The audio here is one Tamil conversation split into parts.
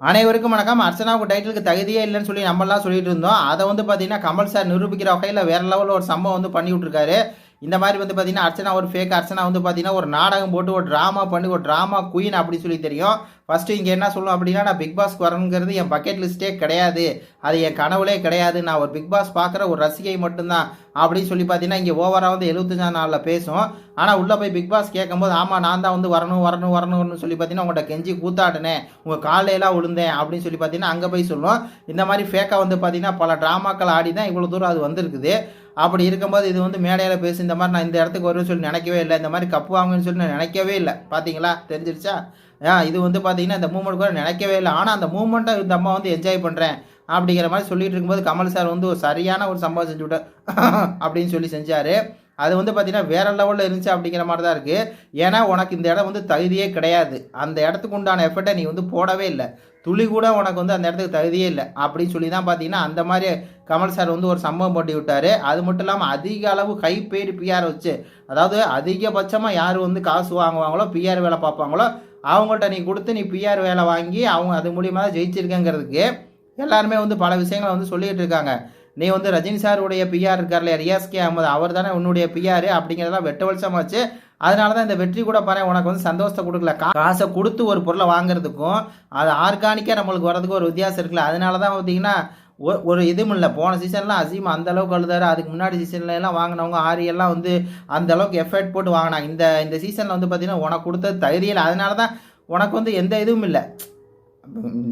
அனைவருக்கும் வணக்கம். அர்ச்சனாவுக்கு டைட்டிலுக்கு தகுதியே இல்லைன்னு சொல்லி நம்மளாம் சொல்லிட்டு இருந்தோம். அதை வந்து பார்த்தீங்கன்னா கமல் சார் நிரூபிக்கிற வகையில் வேற லெவலில் ஒரு சம்பவம் வந்து பண்ணி விட்ருக்காரு இந்த மாதிரி வந்து பார்த்தீங்கன்னா அர்ச்சனா ஒரு ஃபேக் அர்ச்சனா வந்து பார்த்தீங்கன்னா ஒரு நாடகம் போட்டு ஒரு ட்ராமா பண்ணி ஒரு ட்ராமா குயின் அப்படி சொல்லி தெரியும். ஃபஸ்ட்டு இங்கே என்ன சொல்லுவோம் அப்படின்னா நான் பிக் பாஸ்க்கு வரணுங்கிறது என் பக்கெட் லிஸ்ட்டே கிடையாது. அது என் கனவுலே கிடையாது. நான் ஒரு பிக் பாஸ் பார்க்குற ஒரு ரசிகை மட்டும்தான் அப்படின்னு சொல்லி பார்த்தீங்கன்னா இங்கே ஓவராக வந்து எழுபத்தஞ்சாம் நாளில் பேசும். ஆனால் உள்ளே போய் பிக் பாஸ் கேட்கும்போது ஆமாம் நான் தான் வந்து வரணும் வரணும் வரணும்னு சொல்லி பார்த்தீங்கன்னா உங்கள்கிட்ட கெஞ்சி கூத்தாடினேன். உங்கள் காலையெல்லாம் விழுந்தேன் அப்படின்னு சொல்லி பார்த்தீங்கன்னா அங்கே போய் சொல்லுவோம் இந்த மாதிரி ஃபேக்காக வந்து பார்த்தீங்கன்னா பல ட்ராமாக்கள் ஆடி தான் இவ்வளோ தூரம் அது வந்திருக்குது. அப்படி இருக்கும்போது இது வந்து மேடையில் பேசி இந்த மாதிரி நான் இந்த இடத்துக்கு வருவேன்னு சொல்லி நினைக்கவே இல்லை. இந்த மாதிரி கப்பு வாங்குன்னு சொல்லி நான் நினைக்கவே இல்லை. பார்த்தீங்களா? தெரிஞ்சிருச்சா? இது வந்து பார்த்தீங்கன்னா இந்த மூமெண்ட் கூட நினைக்கவே இல்லை. ஆனால் அந்த மூமெண்ட்டை இந்த அம்மா வந்து என்ஜாய் பண்ணுறேன் அப்படிங்கிற மாதிரி சொல்லிட்டு இருக்கும்போது கமல் சார் வந்து ஒரு சரியான ஒரு சம்பவம் செஞ்சு விட்டார். அப்படின்னு சொல்லி செஞ்சார். அது வந்து பார்த்தீங்கன்னா வேற லெவலில் இருந்துச்சு அப்படிங்கிற மாதிரி தான் இருக்குது ஏன்னா உனக்கு இந்த இடம் வந்து தகுதியே கிடையாது. அந்த இடத்துக்கு உண்டான எஃபர்ட்டை நீ வந்து போடவே இல்லை. துளி கூட உனக்கு வந்து அந்த இடத்துக்கு தகுதியே இல்லை. அப்படின்னு சொல்லி தான் பார்த்தீங்கன்னா அந்த மாதிரி கமல் சார் வந்து ஒரு சம்பவம் பண்ணி விட்டார். அது மட்டும் இல்லாமல் அதிக அளவு ஹை பெய்டு பிஆர் வச்சு அதாவது அதிகபட்சமாக யார் வந்து காசு வாங்குவாங்களோ பிஆர் வேலை பார்ப்பாங்களோ அவங்கள்ட்ட நீ கொடுத்து நீ பிஆர் வேலை வாங்கி அவங்க அது மூலியமாக தான் ஜெயிச்சிருக்கேங்கிறதுக்கு எல்லாருமே வந்து பல விஷயங்களை வந்து சொல்லிகிட்டு இருக்காங்க. நீ வந்து ரஜினி சாருடைய பிஆர் இருக்கார்ல ரியாஸ்கே அகமது அவர் தானே உன்னுடைய பிஆர் அப்படிங்கிறதெல்லாம் வெட்ட வெளிச்சமாச்சு அதனால தான் இந்த வெற்றி கூட பாரு உனக்கு வந்து சந்தோஷத்தை கொடுக்கல. காசை கொடுத்து ஒரு பொருளை வாங்குறதுக்கும் அது ஆர்கானிக்காக நம்மளுக்கு வரதுக்கு ஒரு வித்தியாசம் இருக்குல்ல. அதனால தான் பார்த்தீங்கன்னா ஒரு இதுவும் இல்லை. போன சீசன்லாம் அசீம் அந்த அளவுக்கு அழுதாரு. அதுக்கு முன்னாடி சீசன்ல எல்லாம் வாங்கினவங்க ஆரியெல்லாம் வந்து அந்த அளவுக்கு எஃபர்ட் போட்டு வாங்கினாங்க. இந்த இந்த சீசனில் வந்து பார்த்தீங்கன்னா உனக்கு கொடுத்தது தகுதியில் அதனால தான் உனக்கு வந்து எந்த இதுவும் இல்லை.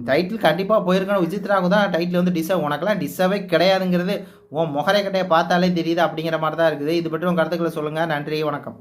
டைட்டில் கண்டிப்பாக போயிருக்கணும். விசித்ராவுக்கு தான் டைட்டில் வந்து டிஸ்ஸை உனக்கெல்லாம் டிஸ்ஸாவே கிடையாதுங்கிறது உன் முகரை கட்டையை பார்த்தாலே தெரியுது அப்படிங்கிற மாதிரி தான் இருக்குது. இது பற்றி உங்கள் கருத்துக்களை சொல்லுங்கள் நன்றி வணக்கம்.